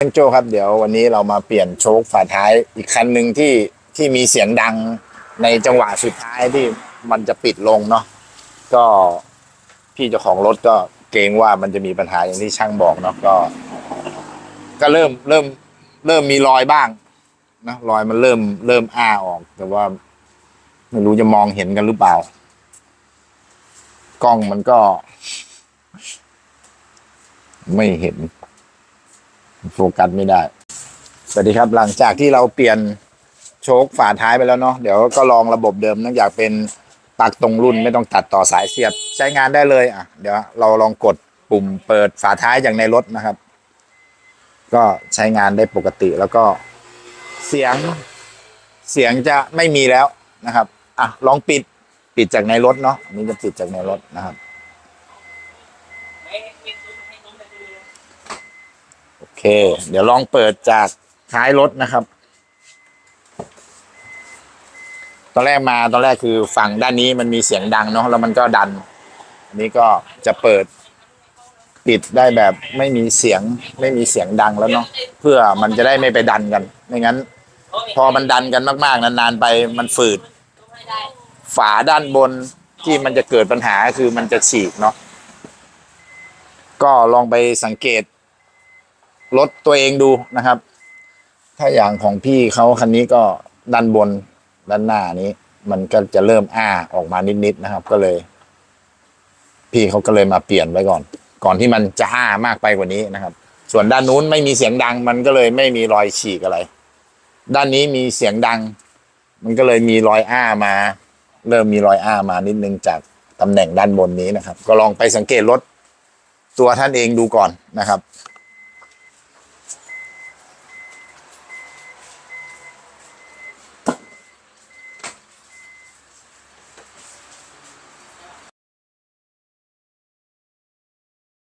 เอนโจครับเดี๋ยววันนี้เรามาเปลี่ยนโชคฝาท้ายอีกคันหนึ่งที่ที่มีเสียงดังในจังหวะสุดท้ายที่มันจะปิดลงเนาะก็พี่เจ้าของรถก็เกรงว่ามันจะมีปัญหาอย่างที่ช่างบอกเนาะก็ ก็เริ่มเริ่มเริ่มมีรอยบ้างนะรอยมันเริ่มเริ่มอ้าออก แต่ว่าไม่รู้จะมองเห็นกันหรือเปล่า กล้องมันก็ ไม่เห็น โฟกัสไม่ได้ สวัสดีครับหลังจากที่เราเปลี่ยนโชคฝาท้ายไปแล้วเนาะเดี๋ยวก็ลองระบบเดิมเนื่องจากเป็นปลักตรงรุ่นไม่ต้องตัดต่อสายเสียบใช้งานได้เลยอะเดี๋ยวเราลองกดปุ่มเปิดฝาท้ายอย่างในรถนะครับ ก็ใช้งานได้ปกติแล้วก็เสียงเสียงจะไม่มีแล้วนะครับอะลองปิดปิดจากในรถเนาะนนี้จะปิดจากในรถนะครับ โอ เดี๋ยวลองเปิดจากท้ายรถนะครับ ตอนแรกมาตอนแรกคือฝั่งด้านนี้มันมีเสียงดังเนาะแล้วมันก็ดัน อันนี้ก็จะเปิดปิดได้แบบไม่มีเสียงไม่มีเสียงดังแล้วเนาะเพื่อมันจะได้ไม่ไปดันกัน ไม่งั้น พอมันดันกันมาก ๆ นานๆไปมันฝืด ฝาด้านบนที่มันจะเกิดปัญหาคือมันจะฉีกเนาะก็ลองไปสังเกต รถตัวเองดูนะครับ ถ้าอย่างของพี่เขาคันนี้ก็ด้านบนด้านหน้านี้ มันก็จะเริ่มอ้าออกมานิดๆนะครับ ก็เลย พี่เขาก็เลยมาเปลี่ยนไว้ก่อน ก่อนที่มันจะอ้ามากไปกว่านี้นะครับ ส่วนด้านนู้นไม่มีเสียงดัง มันก็เลยไม่มีรอยฉีกอะไร ด้านนี้มีเสียงดัง มันก็เลยมีรอยอ้ามา เริ่มมีรอยอ้ามานิดนึงจากตำแหน่งด้านบนนี้นะครับ ก็ลองไปสังเกตรถตัวท่านเองดูก่อนนะครับ